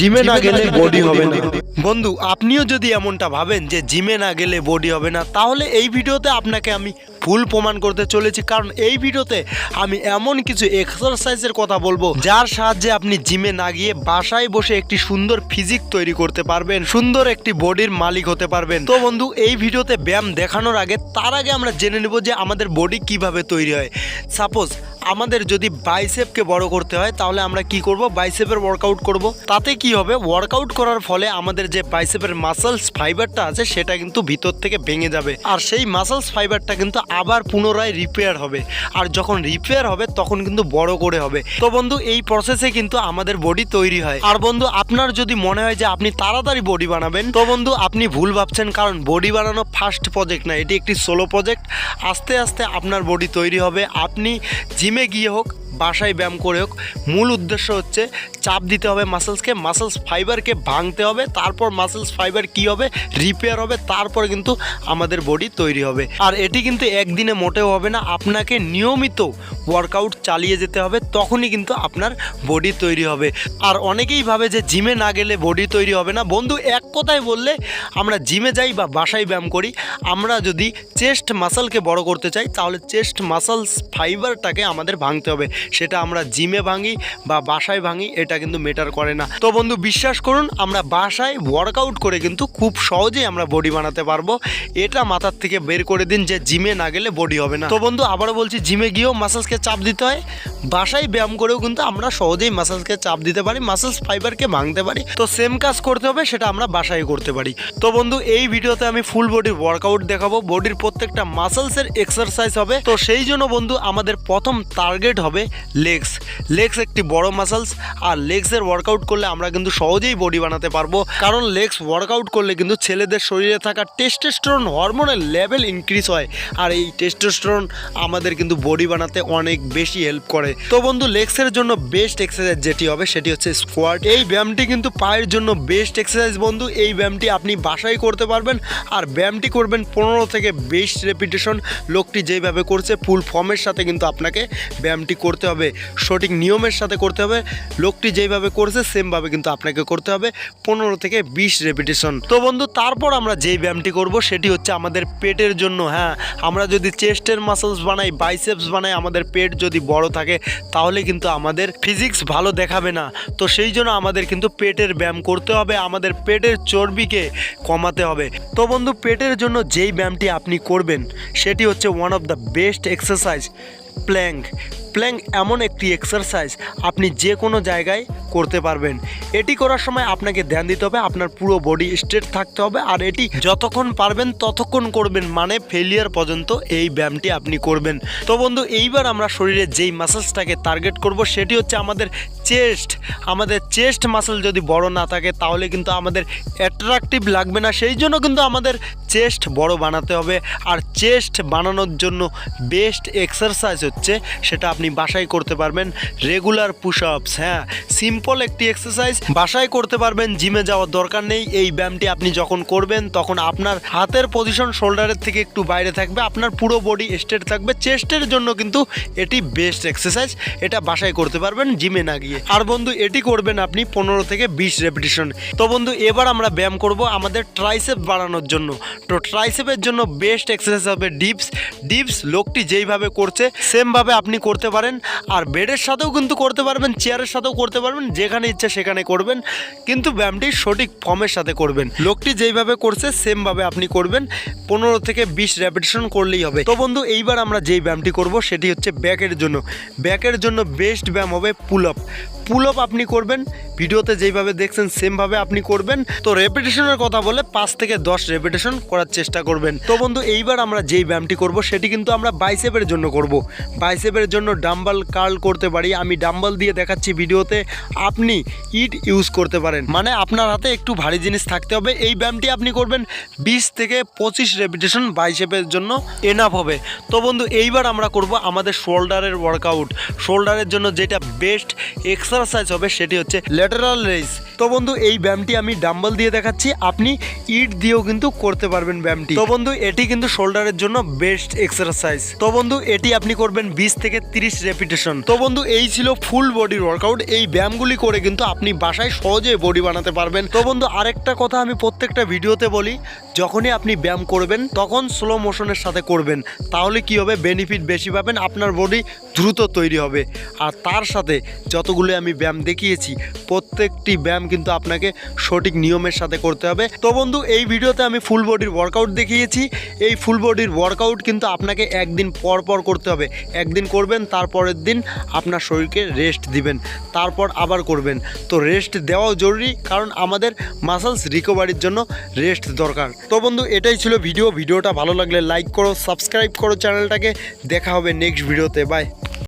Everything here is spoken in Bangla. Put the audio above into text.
জিমে না গেলে বডি হবে না। বন্ধু আপনিও যদি এমনটা ভাবেন যে জিমে না গেলে বডি হবে না তাহলে এই ভিডিওতে আপনাকে আমি ভুল প্রমাণ করতে চলেছি। কারণ এই ভিডিওতে আমি এমন কিছু এক্সারসাইজের কথা বলব যার সাহায্যে আপনি জিমে না গিয়ে বাসায় বসে একটি সুন্দর ফিজিক তৈরি করতে পারবেন সুন্দর একটি বডির মালিক হতে পারবেন। তো বন্ধু এই ভিডিওতে ব্যায়াম দেখানোর আগে তার আগে আমরা জেনে নেব যে আমাদের বডি কীভাবে তৈরি হয়। সাপোজ আমাদের যদি বাইসেপকে বড় করতে হয়, তাহলে আমরা কি করব? বাইসেপের ওয়ার্কআউট করব। তাতে কি হবে? ওয়ার্কআউট করার ফলে আমাদের যে বাইসেপের মাসলস ফাইবারটা আছে, সেটা কিন্তু ভিতর থেকে ভেঙে যাবে। আর সেই মাসলস ফাইবারটা কিন্তু আবার পুনরায় রিপেয়ার হবে। আর যখন রিপেয়ার হবে, তখন কিন্তু বড় করে হবে। তো বন্ধু, এই প্রসেসে কিন্তু আমাদের বডি তৈরি হয়। আর বন্ধু, আপনার যদি মনে হয় যে আপনি তাড়াতাড়ি বডি বানাবেন, তো বন্ধু, আপনি ভুল ভাবছেন, কারণ বডি বানানো ফার্স্ট প্রজেক্ট না, এটি একটি সোলো প্রজেক্ট আস্তে আস্তে আপনার বডি তৈরি হবে। আপনি জিমে গিয়ে হোক, বাসায় ব্যায়াম করে হোক, মূল উদ্দেশ্য হচ্ছে চাপ দিতে হবে মাসেলসকে মাসেলস ফাইবারকে ভাঙতে হবে, তারপর মাসেলস ফাইবার কি হবে? রিপেয়ার হবে, তারপর কিন্তু আমাদের বডি তৈরি হবে। আর এটি কিন্তু একদিনে মোটেও হবে না, আপনাকে নিয়মিত ওয়ার্কআউট চালিয়ে যেতে হবে, তখনই কিন্তু আপনার বডি তৈরি হবে। আর অনেকেই ভাবে যে জিমে না গেলে বডি তৈরি হবে না। বন্ধু, এক কথায় বললে, আমরা জিমে যাই বা বাসায় ব্যায়াম করি, আমরা যদি চেস্ট মাসলকে বড় করতে চাই, তাহলে চেস্ট মাসলস ফাইবারটাকে আমাদের ভাঙতে হবে। সেটা আমরা জিমে ভাঙি বা বাসায় ভাঙি, এটা কিন্তু মেটার করে না। তো বন্ধু, বিশ্বাস করুন, আমরা বাসায় ওয়ার্কআউট করে কিন্তু খুব সহজেই আমরা বডি বানাতে পারব। এটা মাথার থেকে বের করে দিন যে জিমে না গেলে বডি হবে না। তো বন্ধু, আবারও বলছি জিমে গিয়েও মাসেলসকে চাপ দিতে boy বাসায় ব্যায়াম করেও কিন্তু আমরা সহজেই মাসেলসকে চাপ দিতে পারি মাসেলস ফাইবারকে ভাঙতে পারি। তো সেম কাজ করতে হবে, সেটা আমরা বাসায় করতে পারি। তো বন্ধু, এই ভিডিওতে আমি ফুল বডির ওয়ার্কআউট দেখাবো। বডির প্রত্যেকটা মাসেলসের এক্সারসাইজ হবে। তো সেই জন্য বন্ধু, আমাদের প্রথম টার্গেট হবে লেগস লেগস একটি বড় মাসেলস আর লেগসের ওয়ার্কআউট করলে আমরা কিন্তু সহজেই বডি বানাতে পারব। কারণ লেগস ওয়ার্কআউট করলে কিন্তু ছেলেদের শরীরে থাকা টেস্টোস্টেরন হরমোনের লেভেল ইনক্রিজ হয়। আর এই টেস্টোস্টেরন আমাদের কিন্তু বডি বানাতে অনেক বেশি হেল্প করে। তো বন্ধু লেগসের জন্য বেস্ট এক্সারসাইজ যেটি হবে সেটি হচ্ছে স্কোয়াট এই ব্যায়ামটি কিন্তু পায়ের জন্য বেস্ট এক্সারসাইজ বন্ধু। এই ব্যায়ামটি আপনি বাসায় করতে পারবেন আর ব্যায়ামটি করবেন পনেরো থেকে বিশ রেপিটেশন লোকটি যেইভাবে করছে ফুল ফর্মের সাথে কিন্তু আপনাকে ব্যায়ামটি করতে হবে। সঠিক নিয়মের সাথে করতে হবে। লোকটি যেইভাবে করছে সেমভাবে কিন্তু আপনাকে করতে হবে পনেরো থেকে বিশ রেপিটেশন তো বন্ধু, তারপর আমরা যেই ব্যায়ামটি করব সেটি হচ্ছে আমাদের পেটের জন্য। হ্যাঁ আমরা যদি চেস্টের মাসলস বানাই বাইসেপস বানাই, আমাদের পেট যদি বড় থাকে তাহলে কিন্তু আমাদের ফিজিক্স ভালো দেখাবে না। তো সেই জন্য আমাদের কিন্তু পেটের ব্যায়াম করতে হবে, আমাদের পেটের চর্বিকে কমাতে হবে। তো বন্ধু, পেটের জন্য যেই ব্যায়ামটি আপনি করবেন, সেটি হচ্ছে one of the best exercise plank plank এমন একটি এক্সারসাইজ আপনি যে কোনো জায়গায় করতে পারবেন। এটি করার সময় আপনাকে ধ্যান দিতে হবে, আপনার পুরো বডি স্ট্রেট থাকতে হবে আর এটি যতক্ষণ পারবেন ততক্ষণ করবেন মানে ফেলিয়ার পর্যন্ত এই ব্যায়ামটি আপনি করবেন। তো বন্ধু, এইবার আমরা শরীরে যেই মাসেলসটাকে টার্গেট করব, সেটি হচ্ছে আমাদের চেস্ট, আমাদের চেস্ট মাসেল যদি বড় না থাকে, তাহলে কিন্তু আমাদের অ্যাট্রাকটিভ লাগবে না। সেই জন্য কিন্তু আমাদের চেস্ট বড় বানাতে হবে। আর চেস্ট বানানোর জন্য বেস্ট এক্সারসাইজ হচ্ছে, সেটা আপনি বাসায় করতে পারবেন রেগুলার পুশ আপস হ্যাঁ। সিম্পল একটি এক্সারসাইজ বাসায় করতে পারবেন জিমে যাওয়ার দরকার নেই। এই ব্যায়ামটি আপনি যখন করবেন, তখন আপনার হাতের পজিশন শোল্ডারের থেকে একটু বাইরে থাকবে, আপনার পুরো বডি স্ট্রেট থাকবে। চেস্টের জন্য কিন্তু এটি বেস্ট এক্সারসাইজ এটা বাসায় করতে পারবেন জিমে না গিয়ে। আর বন্ধু, এটি করবেন আপনি পনেরো থেকে বিশ রেপিটেশন তো বন্ধু, এবার আমরা ব্যায়াম করব আমাদের ট্রাইসেপ বাড়ানোর জন্য। তো ট্রাইসেপের জন্য বেস্ট এক্সারসাইজ হবে ডিপস ডিপস লোকটি যেইভাবে করছে সেমভাবে আপনি করতে পারেন। আর বেডের সাথেও কিন্তু করতে পারবেন চেয়ারের সাথেও করতে পারবেন, যেখানে ইচ্ছে সেখানে করবেন। কিন্তু ব্যায়ামটি সঠিক ফর্মের সাথে করবেন। লোকটি যেইভাবে করছে সেমভাবে আপনি করবেন। পনেরো থেকে বিশ র্যাপিটেশন করলেই হবে। তো বন্ধু, এইবার আমরা যেই ব্যায়ামটি করব, সেটি হচ্ছে ব্যাকের জন্য। ব্যাকের জন্য বেস্ট ব্যায়াম হবে পুল আপ পুল আপ আপনি করবেন। ভিডিওতে যেইভাবে দেখছেন, সেমভাবে আপনি করবেন। তো রেপিটেশনের কথা বলে পাঁচ থেকে দশ রেপিটেশন করার চেষ্টা করবেন। তো বন্ধু, এইবার আমরা যেই ব্যায়ামটি করব, সেটি কিন্তু আমরা বাইসেপের জন্য করব। বাইসেপের জন্য ডাম্বাল কার্ল করতে পারি। আমি ডাম্বাল দিয়ে দেখাচ্ছি ভিডিওতে, আপনি ইট ইউজ করতে পারেন। মানে আপনার হাতে একটু ভারী জিনিস থাকতে হবে। এই ব্যায়ামটি আপনি করবেন বিশ থেকে পঁচিশ রেপিটেশন বাইসেপের জন্য এনাফ হবে। তো বন্ধু, এইবার আমরা করব আমাদের শোল্ডারের ওয়ার্কআউট শোল্ডারের জন্য যেটা বেস্ট এক্স এক্সারসাইজ হবে সেটি হচ্ছে ল্যাটারাল রেস। তো বন্ধু, এই ব্যায়ামটি আমি ডাম্বল দিয়ে দেখাচ্ছি। আপনি ইট দিয়েও কিন্তু করতে পারবেন ব্যায়ামটি। তো বন্ধু, এটি কিন্তু শোল্ডারের জন্য বেস্ট এক্সারসাইজ। তো বন্ধু, এটি আপনি করবেন বিশ থেকে তিরিশ রেপিটেশন তো বন্ধু, এই ছিল ফুল বডি ওয়ার্কআউট। এই ব্যায়ামগুলি করে কিন্তু আপনি বাসায় সহজে বডি বানাতে পারবেন। তো বন্ধু, আরেকটা কথা আমি প্রত্যেকটা ভিডিওতে বলি, যখনই আপনি ব্যায়াম করবেন, তখন স্লো মোশনের সাথে করবেন। তাহলে কি হবে? বেনিফিট বেশি পাবেন, আপনার বডি দ্রুত তৈরি হবে। আর তার সাথে যতগুলো আমি ব্যায়াম দেখিয়েছি, প্রত্যেকটি ব্যায়াম কিন্তু আপনাকে সঠিক নিয়মের সাথে করতে হবে। তো বন্ধু, এই ভিডিওতে আমি ফুল বডির ওয়ার্কআউট দেখিয়েছি। এই ফুল বডির ওয়ার্কআউট কিন্তু আপনাকে একদিন পর পর করতে হবে। একদিন করবেন, তারপরের দিন আপনার শরীরকে রেস্ট দিবেন, তারপর আবার করবেন। তো রেস্ট দেওয়াও জরুরি, কারণ আমাদের মাসলস রিকভারির জন্য রেস্ট দরকার। তো বন্ধু, এটাই ছিল ভিডিও ভিডিওটা ভালো লাগলে লাইক করো সাবস্ক্রাইব করো চ্যানেলটাকে। দেখা হবে নেক্সট ভিডিওতে বাই